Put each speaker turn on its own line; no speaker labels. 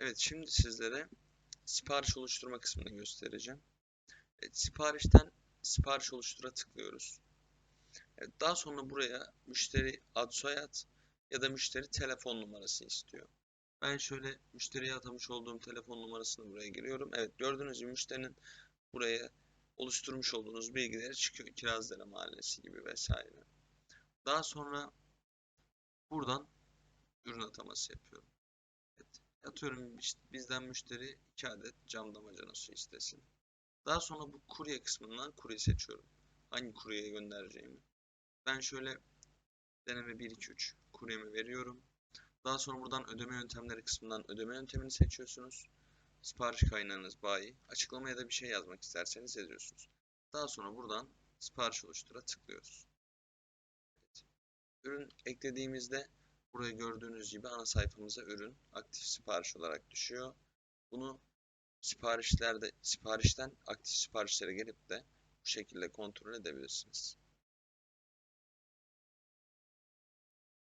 Evet, şimdi sizlere sipariş oluşturma kısmını göstereceğim. Evet, siparişten sipariş oluştura tıklıyoruz. Evet, daha sonra buraya müşteri ad soyad ya da müşteri telefon numarası istiyor. Ben şöyle müşteriye atamış olduğum telefon numarasını buraya giriyorum. Evet, gördüğünüz gibi müşterinin buraya oluşturmuş olduğunuz bilgileri çıkıyor. Kirazlıdere Mahallesi gibi vesaire. Daha sonra buradan ürün ataması yapıyorum. Evet, atıyorum işte bizden müşteri 2 adet cam damacana su istesin. Daha sonra bu kurye kısmından kurye seçiyorum. Hangi kuryeye göndereceğimi. Ben şöyle deneme 1 2 3 kuryemi veriyorum. Daha sonra buradan ödeme yöntemleri kısmından ödeme yöntemini seçiyorsunuz. Sipariş kaynağınız bayi. Açıklamaya da bir şey yazmak isterseniz yazıyorsunuz. Daha sonra buradan sipariş oluştura tıklıyoruz. Evet. Ürün eklediğimizde buraya gördüğünüz gibi ana sayfamıza ürün aktif sipariş olarak düşüyor. Bunu siparişlerde siparişten aktif siparişlere gelip de bu şekilde kontrol edebilirsiniz.